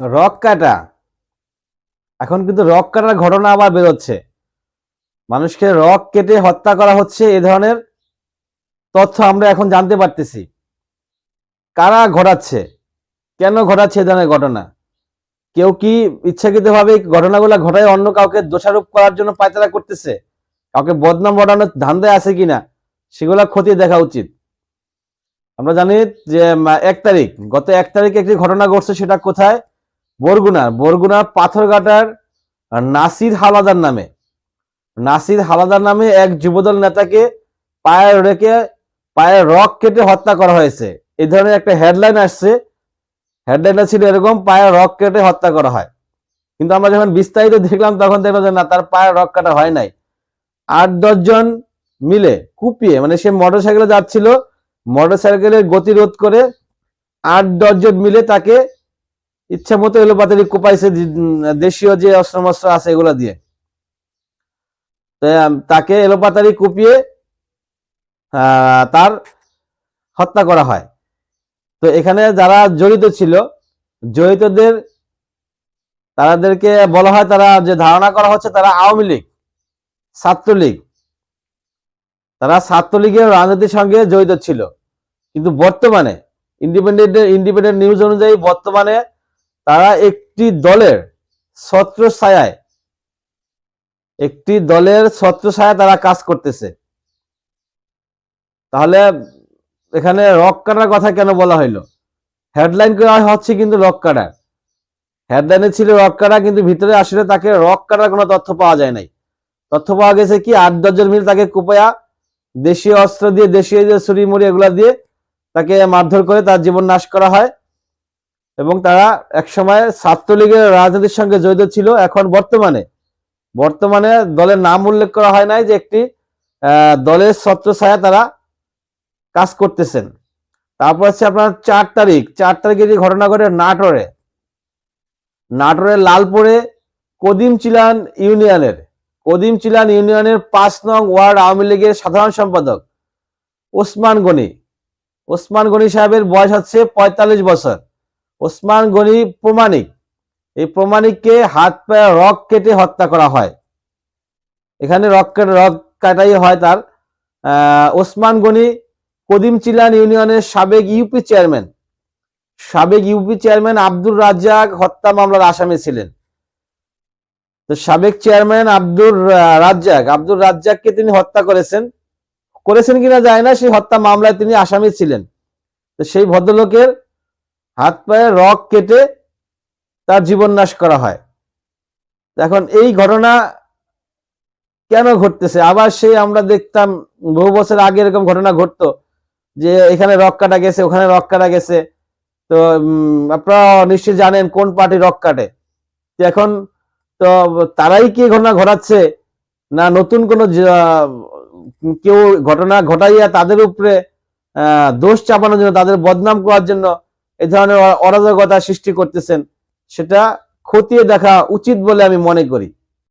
Rock কাটা। এখন কিন্তু রক কাটার ঘটনা আবার বেরোচ্ছে। মানুষকে রক কেটে হত্যা করা হচ্ছে, এ ধরনের তথ্য আমরা এখন জানতে পারতেছি। কারা ঘটাচ্ছে? কেন ঘটাচ্ছে এ ধরনের ঘটনা? কেউ কি ইচ্ছাকৃতভাবে ঘটনাগুলো ঘটায় অন্য কাউকে দোষারোপ করার জন্য পায়তারা করতেছে? কাউকে বদনাম ঘটানোর ধান্দায় আছে কিনা? সেগুলা খতিয়ে দেখা উচিত। আমরা জানি যে এক তারিখ, গত এক তারিখে একটি ঘটনা ঘটছে, সেটা কোথায়? বরগুনার বরগুনার পাথরঘাটার নাসির হালাদার নামে। নাসির হালাদার নামে এক যুবদল নেতাকে পায়ে রেখে, পায়ে রক কেটে হত্যা করা হয়েছে। এই ধরনের একটা হেডলাইন আসছে। হেডলাইনটা ছিল এরকম, পায়ে রক কেটে হত্যা করা হয়। কিন্তু আমরা যখন বিস্তারিত দেখলাম, তখন দেখলাম যে না, তার পায়ে রক কাটা হয় নাই। আট দশজন মিলে কুপিয়ে মানে সে মোটর সাইকেলে যাচ্ছিল মোটর সাইকেলের গতিরোধ করে আট দশজন মিলে তাকে ইচ্ছা মতো এলোপাতারি কোপাইছে দেশীয় যে অস্ত্র মস্ত্র আছে এগুলো দিয়ে। তাকে এলোপাতারি কুপিয়ে তার হত্যা করা হয়। তো এখানে যারা জড়িত ছিল, জড়িতদের তাদেরকে বলা হয় তারা যে ধারণা করা হচ্ছে তারা আওয়ামী লীগ, ছাত্রলীগ। তারা ছাত্রলীগের রাজনীতির সঙ্গে জড়িত ছিল। কিন্তু বর্তমানে ইন্ডিপেন্ডেন্ট ইন্ডিপেন্ডেন্ট নিউজ অনুযায়ী বর্তমানে তারা একটি দলের ছত্র ছায়ায় একটি দলের ছত্র ছায়ায় তারা কাজ করতেছে। তাহলে এখানে রক কাটার কথা কেন বলা হইল? হেডলাইন করা হচ্ছে কিন্তু রক কাটার। হেডলাইনে ছিল রক কাটা, কিন্তু ভিতরে আসলে তাকে রক কাটার কোনো তথ্য পাওয়া যায় নাই। তথ্য পাওয়া গেছে কি, আট দশজন মিলে তাকে কুপায়া, দেশীয় অস্ত্র দিয়ে, দেশীয় যে ছুরি মুড়ি এগুলা দিয়ে তাকে মারধর করে তার জীবন নাশ করা হয়। এবং তারা একসময় ছাত্রলীগের রাজনীতির সঙ্গে জড়িত ছিল। এখন বর্তমানে বর্তমানে দলের নাম উল্লেখ করা হয় নাই যে একটি দলের ছত্র ছায়া তারা কাজ করতেছেন। তারপর হচ্ছে আপনার চার তারিখ। চার তারিখে যে ঘটনা ঘটে নাটোরে। নাটোরের লালপুরে কদিম চিলান ইউনিয়নের, কদিম চিলান ইউনিয়নের পাঁচ নং ওয়ার্ড আওয়ামী লীগের সাধারণ সম্পাদক ওসমান গনি। ওসমান গনি সাহেবের বয়স হচ্ছে পঁয়তাল্লিশ বছর। ওসমান গনি প্রমাণিক। এই প্রমাণিককে হাত পায়ে রক কেটে হত্যা করা হয়। এখানে রক কেটে, রক কাটাই হয় তার ওসমান গনি কদিম চিলান ইউনিয়নের সাবেক ইউপি চেয়ারম্যান। সাবেক ইউপি চেয়ারম্যান আব্দুর রাজ্জাক হত্যা মামলার আসামি ছিলেন। তো সাবেক চেয়ারম্যান আব্দুর রাজ্জাক, আব্দুর রাজ্জাককে তিনি হত্যা করেছেন। করেছেন কিনা যায় না, সেই হত্যা মামলায় তিনি আসামি ছিলেন। তো সেই ভদ্রলোকের হাত পায়ে রক কেটে তার জীবন নাশ করা হয়। এখন এই ঘটনা কেন ঘটতেছে? আবার সেই আমরা দেখতাম, বহু বছর আগে এরকম ঘটনা ঘটতো যে এখানে রক কাটা গেছে, ওখানে রক কাটা গেছে। তো আপনারা নিশ্চয়ই জানেন কোন পার্টি রক কাটে। এখন তো তারাই কি ঘটনা ঘটাচ্ছে? না নতুন কোন কেউ ঘটনা ঘটাইয়া তাদের উপরে দোষ চাপানোর জন্য, তাদের বদনাম করার জন্য এই ধরনের অরাজকতা সৃষ্টি করতেছেন সেটা খতিয়ে দেখা উচিত বলে আমি মনে করি।